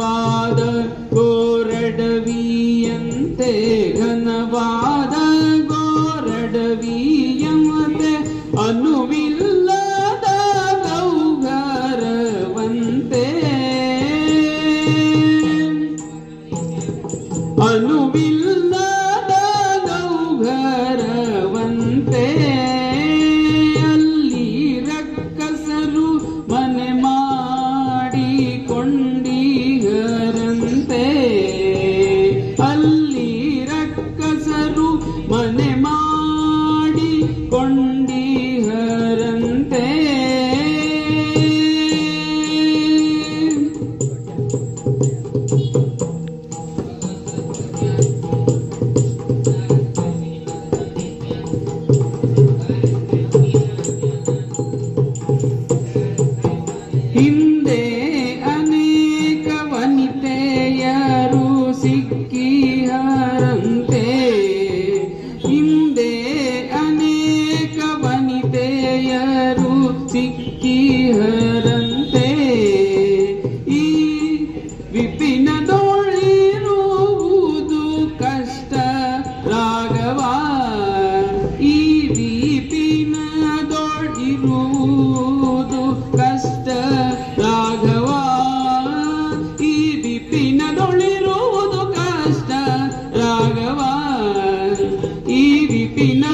ಘನವಾದ ಗೋರಡವಿಯಂತೆ ಘನವಾದ ಗೋರಡವಿಯಂತೆ ಅನುವಿಲ್ಲದ ಗೌಗರವಂತೆ ಅನುವಿಲ್ಲದ ಗೌಗರ கொண்டி ಚಿಕ್ಕಿ ಈ ಈ ವಿಪಿನದೊಳಿರುವುದು ಕಷ್ಟ ರಾಘವ. ಈ ವಿಪಿನದೊಳಿರುವುದು ಕಷ್ಟ ರಾಘವ. ಈ ವಿಪಿನದೊಳಿರುವುದು ಕಷ್ಟ ರಾಘವ. ಈ ವಿಪಿನ